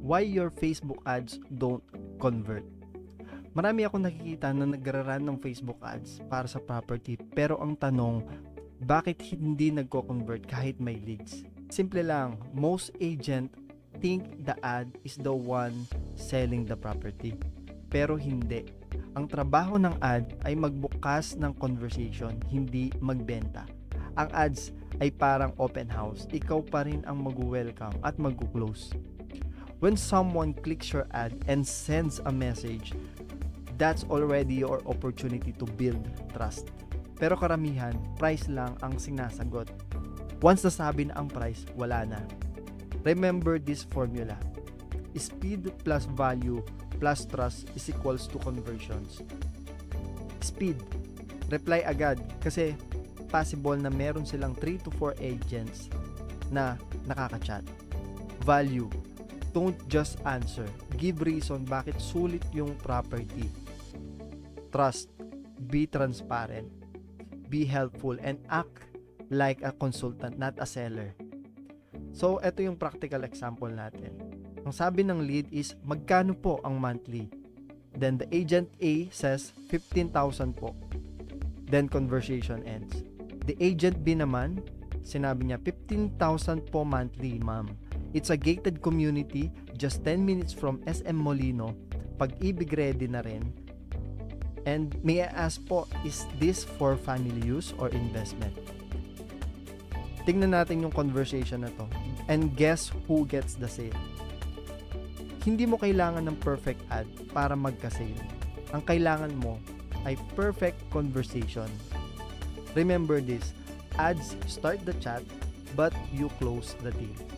why your Facebook ads don't convert. Marami akong nakikita na nagraran ng Facebook ads para sa property pero ang tanong, bakit hindi nagko-convert kahit may leads? Simple lang, most agent think the ad is the one selling the property. Pero hindi. Ang trabaho ng ad ay magbukas ng conversation, hindi magbenta. Ang ads ay parang open house. Ikaw pa rin ang mag-welcome at mag-close. When someone clicks your ad and sends a message, that's already your opportunity to build trust. Pero karamihan, price lang ang sinasagot. Once nasabi na ang price, wala na. Remember this formula. Speed plus value plus trust is equals to conversions. Speed. Reply agad kasi possible na meron silang 3 to 4 agents na nakaka-chat. Value. Don't just answer. Give reason bakit sulit yung property. Trust. Be transparent. Be helpful and act like a consultant, not a seller. So, ito yung practical example natin. Ang sabi ng lead is, magkano po ang monthly? Then the agent A says, 15,000 po. Then conversation ends. The agent B naman, sinabi niya, 15,000 po monthly, ma'am. It's a gated community, just 10 minutes from SM Molino. Pag-ibig ready na rin. And may I ask po, is this for family use or investment? Tingnan natin yung conversation na to. And guess who gets the sale? Hindi mo kailangan ng perfect ad para magka-sale. Ang kailangan mo ay perfect conversation. Remember this, ads start the chat but you close the deal.